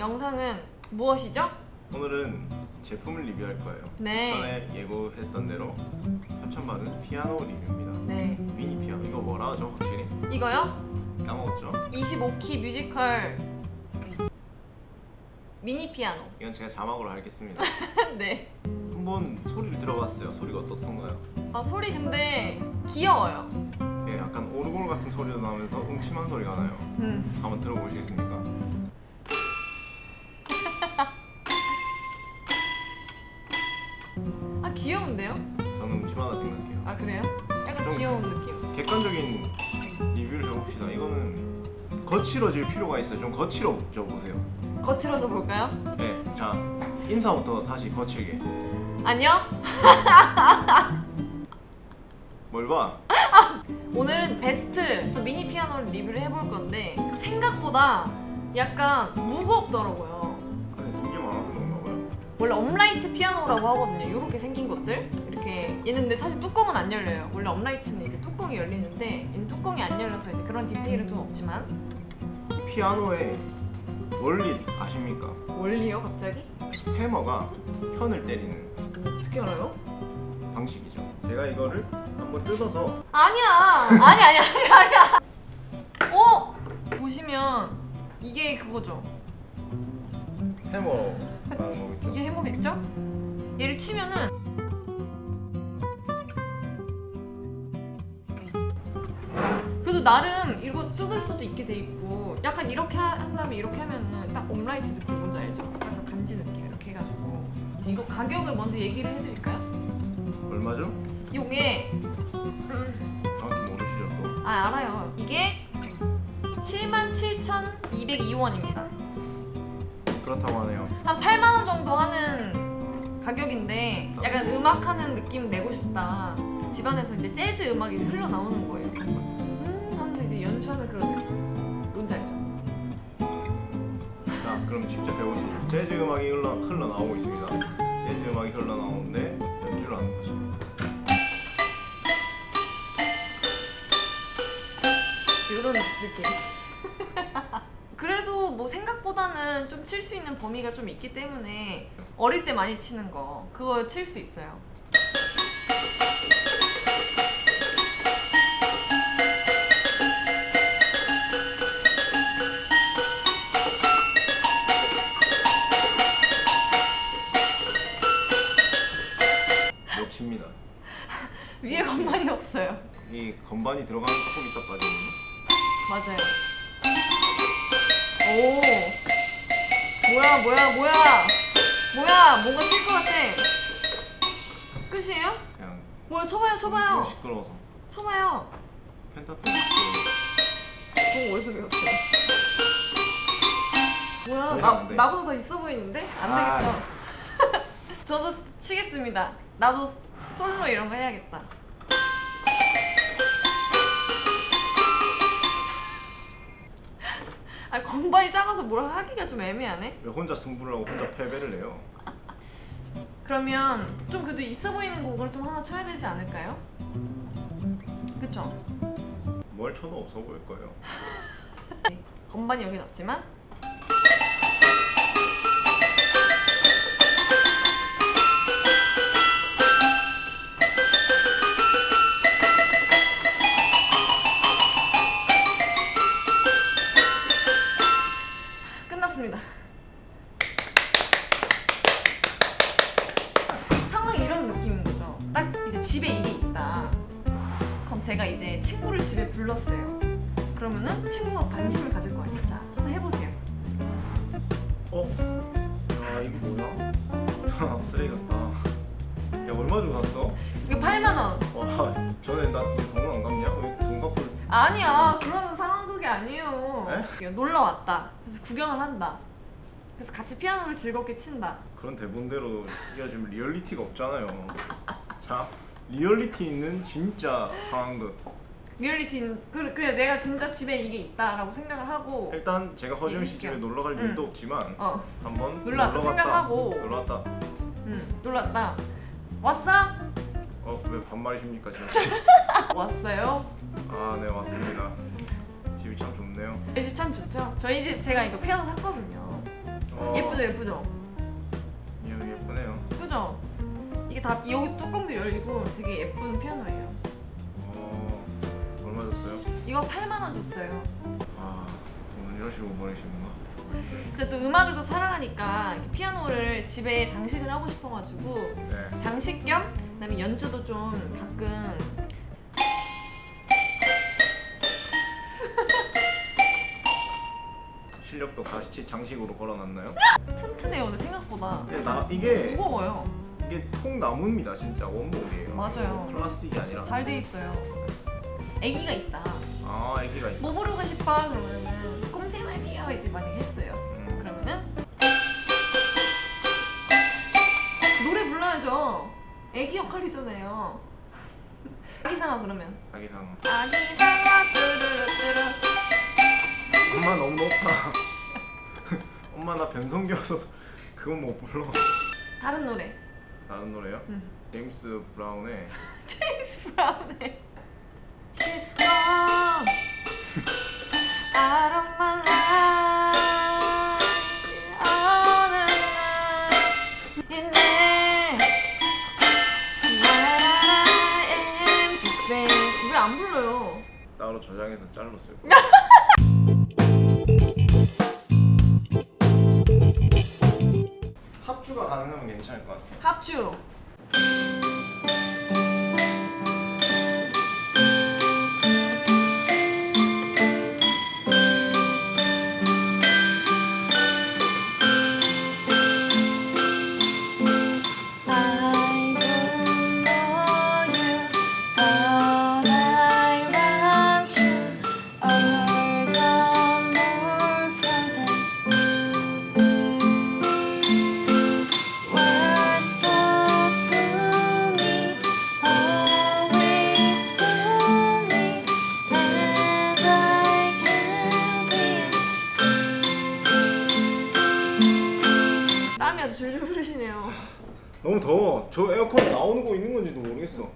영상은 무엇이죠? 오늘은 제품을 리뷰할 거예요. 네. 전에 예고했던 대로 협찬받은 피아노 리뷰입니다. 네. 미니 피아노 이거 뭐라 하죠? 확실히 이거요? 까먹었죠? 25키 뮤지컬 미니 피아노. 이건 제가 자막으로 하겠습니다. 네. 한번 소리를 들어봤어요. 소리가 어떻던가요? 아 소리 근데 귀여워요. 예, 약간 오르골 같은 소리도 나면서 음침한 소리가 나요. 음. 한번 들어보시겠습니까? 귀여운데요? 저는 음침하다 생각해요. 아 그래요? 약간 좀- 귀여운 느낌. 객관적인 리뷰를 해봅시다. 이거는 거칠어질 필요가 있어요. 좀 거칠어져 보세요. 거칠어져 볼까요? 네, 자 인사부터 다시 거칠게. 안녕. 뭘 봐? 오늘은 베스트 미니 피아노를 리뷰를 해볼 건데 생각보다 약간 무겁더라고요. 원래 업라이트 피아노라고 하거든요. 이렇게 생긴 것들. 이렇게 얘는 근데 사실 뚜껑은 안 열려요. 원래 업라이트는 이제 뚜껑이 열리는데 얘는 뚜껑이 안 열려서 이제 그런 디테일은 좀 없지만 이 피아노의 원리 아십니까? 원리요 갑자기? 해머가 현을 때리는 어떻게 알아요? 방식이죠. 제가 이거를 한번 뜯어서 아니야 아니 아니 아니 아니야. 어 보시면 이게 그거죠. 해머 거겠죠. 이게 해보겠죠? 얘를 치면은 그래도 나름 이거 뜯을 수도 있게 돼 있고 약간 이렇게 하- 한 다음에 이렇게 하면은 딱 업라이트 느낌 뭔지 알죠? 약간 간지 느낌 이렇게 해가지고 이거 가격을 먼저 얘기를 해드릴까요? 얼마죠? 이게 정확히 모르시죠 또. 아 알아요 이게 77,202원입니다 그렇다고 하네요. 한 8만 원 정도 하는 가격인데 약간 음악 하는 느낌 내고 싶다. 집안에서 이제 재즈 음악이 흘러 나오는 거예요. 음 하면서 이제 연주하는 그런 느낌. 뭔지 알죠? 자, 그럼 직접 해보시죠. 재즈 음악이 흘러, 흘러 나오고 있습니다. 재즈 음악이 흘러 나오는데 연주를 하는 거죠. 이런 느낌. 그래도 뭐 생각보다는 좀 칠 수 있는 범위가 좀 있기 때문에 어릴 때 많이 치는 거 그거 칠 수 있어요. 못 칩니다. 위에 건반이 없어요. 이 건반이 들어가는 조금 이따까지는 맞아요. 뭐야, 뭐야, 뭐야. 뭐야, 뭔가 칠 것 같아. 끝이에요? 그냥 뭐야, 쳐봐요, 너무 쳐봐요. 시끄러워서 쳐봐요. 펜타토닉 그거 어디서 배웠어요? 뭐야, 나, 안 돼. 나보다 더 있어 보이는데? 안 아. 되겠어. 저도 스- 치겠습니다. 나도 솔로 이런 거 해야겠다. 아, 건반이 작아서 뭘 하기가 좀 애매하네? 왜 혼자 승부를 하고 혼자 패배를 해요? 그러면 좀 그래도 있어 보이는 곡을 좀 하나 쳐야 되지 않을까요? 그쵸? 뭘 쳐도 없어 보일 거예요. 건반이 여긴 없지만 제가 이제 친구를 집에 불렀어요. 그러면은 친구가 관심을 가질 거 아니에요. 자, 한번 해보세요. 어? 야 이게 뭐야? 아, 쓰레기 같다. 야 얼마 주고 샀어? 이거 8만 원. 와 전에 나돈안 갚냐? 왜돈 갚을 아니야, 그런 상황극이 아니에요. 에? 이거 놀러 왔다. 그래서 구경을 한다. 그래서 같이 피아노를 즐겁게 친다. 그런 대본대로 이어지면 리얼리티가 없잖아요. 자 리얼리티 있는 진짜 상황극. 리얼리티는 그래, 그래 내가 진짜 집에 이게 있다라고 생각을 하고 일단 제가 허지영 씨 집에. 놀러 갈 응. 일도 없지만 어, 한번 놀러 왔다 생각하고. 놀러 왔다. 응, 놀랐다. 왔어? 어 왜 반말이십니까 지금? 왔어요. 아네 왔습니다. 집이 참 좋네요. 저희 집 참 좋죠? 저희 집 제가 이거 피아노 샀거든요. 어 어, 예쁘죠 예쁘죠? 예, 예쁘네요. 그죠? 이게 다 여기 뚜껑도 열리고 되게 예쁜 피아노예요. 어, 얼마 줬어요? 이거 8만 원 줬어요. 아, 돈을 이런 식으로 버리시는구나. 진짜 또 음악을 또 사랑하니까 이렇게 피아노를 집에 장식을 하고 싶어가지고 네. 장식 겸 그다음에 연주도 좀 가끔 실력도 같이 장식으로 걸어놨나요? 튼튼해요 근데 생각보다 네, 나 이게 무거워요 이게 통나무입니다, 진짜 원목이에요. 맞아요. 플라스틱이 아니라. 잘 돼 있어요 애기가 있다 아, 애기가 있다. 뭐 부르고 싶어 그러면은 꼼생말이요 이제 만약에 했어요 음, 그러면은 노래 불러야죠 애기 역할이잖아요 아기상아 그러면 자기상. 아기상아 뚜루루뚜루 엄마 너무 높아. 엄마 나 변성기여서 그건 못 불러. 다른 노래 다른 노래요? 응. 제임스 브라운의 제임스 브라운의 같 너무 더워. 저 에어컨 나오는 거 있는 건지도 모르겠어.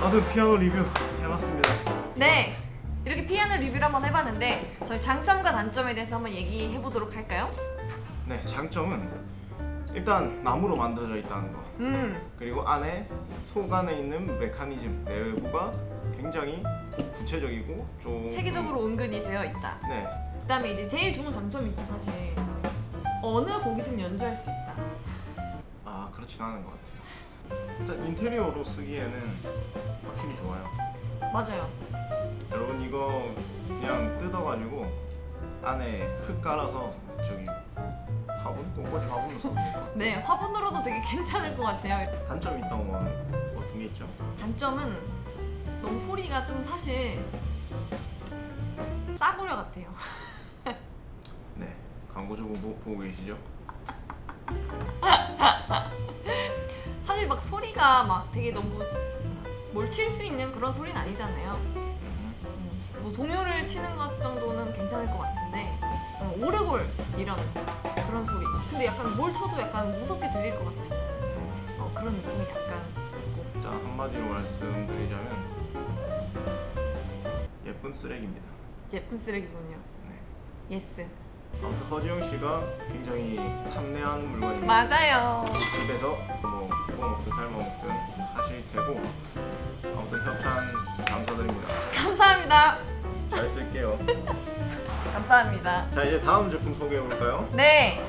아무튼 피아노 리뷰 해봤습니다. 네, 이렇게 피아노 리뷰를 한번 해봤는데 저희 장점과 단점에 대해서 한번 얘기해 보도록 할까요? 네, 장점은 일단 나무로 만들어져 있다는 거. 음, 그리고 안에 속 안에 있는 메커니즘 내부가 굉장히 구체적이고 좀 체계적으로 은근히 되어 있다. 네, 그다음에 이제 제일 좋은 장점이 있죠 사실. 어느 곡이든 연주할 수 있다. 않은 것 같아요. 일단 인테리어로 쓰기에는 확실히 좋아요. 맞아요. 여러분 이거 그냥 뜯어가지고 안에 흙 깔아서 저기 화분? 똥꼬치 화분도 씁니다. 네, 화분으로도 되게 괜찮을 것 같아요. 단점이 있다고 하면 어떤 게 있죠? 단점은 너무 소리가 좀 사실 싸구려 같아요. 네, 광고 주고 보- 보고 계시죠? 사실 막 소리가 막 되게 너무 뭘 칠 수 있는 그런 소리는 아니잖아요. 음, 음, 뭐 동요를 치는 것 정도는 괜찮을 것 같은데 어, 오르골 이런 그런 소리. 근데 약간 뭘 쳐도 약간 무섭게 들릴 것 같은 어, 그런 느낌이 약간 있고. 자 한마디로 말씀드리자면 예쁜 쓰레기입니다. 예쁜 쓰레기군요. 네. 예스. 아무튼 허지영 씨가 굉장히 탐내하는 물건입니다. 맞아요. 집에서 뭐 구워 먹든 삶아 먹든 하실 테고 아무튼 협찬 감사드립니다. 감사합니다. 잘 쓸게요. 감사합니다. 자 이제 다음 제품 소개해 볼까요? 네.